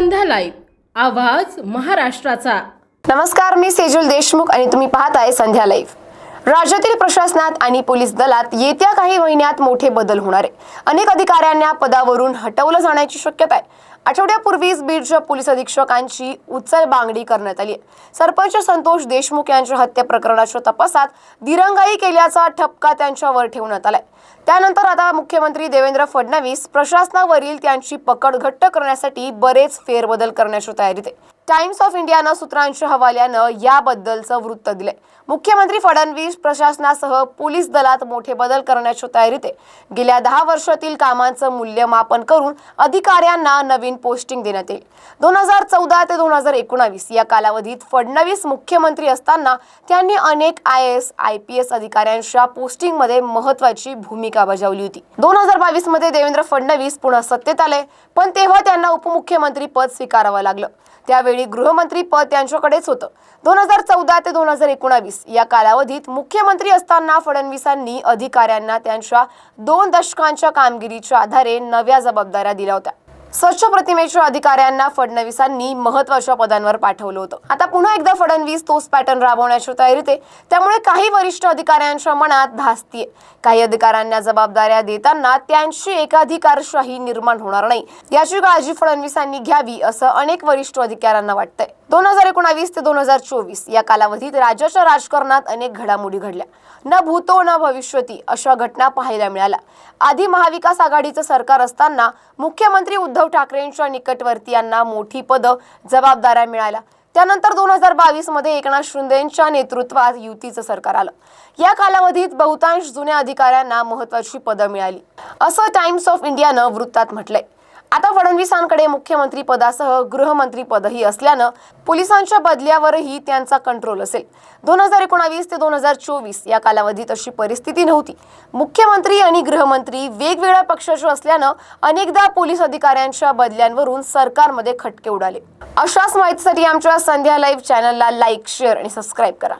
संध्या live आवाज महाराष्ट्राचा. नमस्कार मी सेजुल देशमुख आणि तुम्ही पाहताय संध्या लाईव्ह. राज्यातील प्रशासनात आणि पोलीस दलात येत्या काही महिन्यात मोठे बदल होणार आहे. अनेक अधिकाऱ्यांना पदावरून हटवलं जाण्याची शक्यता आहे. आठवड्यापूर्वीच बीडच्या पोलीस अधीक्षकांची उचल बांगडी करण्यात आली आहे. सरपंच संतोष देशमुख यांच्या हत्या प्रकरणाच्या तपासात दिरंगाई केल्याचा ठपका त्यांच्यावर ठेवण्यात आलाय. त्यानंतर आता मुख्यमंत्री देवेंद्र फडणवीस प्रशासनावरील त्यांची पकड घट्ट करण्यासाठी बरेच फेरबदल करण्याच्या तयारीत आहे. टाइम्स ऑफ इंडियानं सूत्रांच्या हवाल्यानं याबद्दलचं वृत्त दिलंय. मुख्यमंत्री फडणवीस प्रशासनासह पोलीस दलात मोठे बदल करण्याच्या तयारीत आहे. गेल्या दहा वर्षातील कामांचं मूल्यमापन करून अधिकाऱ्यांना नवीन पोस्टिंग देण्यात येईल. दोन हजार चौदा ते दोन हजार एकोणावीस या कालावधीत फडणवीस मुख्यमंत्री असताना त्यांनी अनेक I S I P S अधिकाऱ्यांच्या पोस्टिंगमध्ये महत्वाची भूमिका बजावली होती. दोन हजार बावीसमध्ये देवेंद्र फडणवीस पुन्हा सत्तेत आले पण तेव्हा त्यांना उपमुख्यमंत्री पद स्वीकारावं लागलं. त्यावेळी गृहमंत्री पद त्यांच्याकडेच होतं. दोन हजार चौदा ते दोन हजार एकोणावीस या कालावधीत मुख्यमंत्री असताना फडणवीसांनी अधिकाऱ्यांना त्यांच्या दोन दशकांच्या कामगिरीच्या आधारे नव्या जबाबदाऱ्या दिल्या होत्या. स्वच्छ प्रतिमेच्या अधिकाऱ्यांना फडणवीसांनी महत्त्वाच्या पदांवर पाठवलं होतं. आता पुन्हा एकदा फडणवीस तोच पॅटर्न राबवण्याच्या तयारीत आहे. त्यामुळे काही वरिष्ठ अधिकाऱ्यांच्या मनात धास्तीये काही अधिकाऱ्यांना जबाबदाऱ्या देताना त्यांची एकाधिकारशाही निर्माण होणार नाही. याची काळजी फडणवीसांनी घ्यावी असं अनेक वरिष्ठ अधिकाऱ्यांना वाटतंय. दोन हजार एकोणावीस ते दोन हजार चोवीस या कालावधीत राज्याच्या राजकारणात अनेक घडामोडी घडल्या. न भूतो न भविष्यती अशा घटना पाहायला मिळाल्या. आधी महाविकास आघाडीचं सरकार असताना मुख्यमंत्री उद्धव ठाकरेंच्या निकटवर्तीयांना मोठी पदं जबाबदाऱ्या मिळाल्या. त्यानंतर दोन हजार बावीसमध्ये एकनाथ शिंदेच्या नेतृत्वात युतीचं सरकार आलं. या कालावधीत बहुतांश जुन्या अधिकाऱ्यांना महत्वाची पदं मिळाली. असं टाइम्स ऑफ इंडियानं वृत्तात म्हटलंय. आता फडणवीसांकडे मुख्यमंत्री पदासह गृहमंत्री पदही असल्यानं पोलिसांच्या बदल्यावरही त्यांचा कंट्रोल असेल. दोन हजार एकोणावीस ते दोन हजार चोवीस या कालावधीत अशी परिस्थिती नव्हती. मुख्यमंत्री आणि गृहमंत्री वेगवेगळ्या पक्षाचे असल्यानं अनेकदा पोलीस अधिकाऱ्यांच्या बदल्यांवरून सरकारमध्ये खटके उडाले. अशाच माहितीसाठी आमच्या संध्या लाईव्ह चॅनलला लाईक शेअर आणि सबस्क्राईब करा.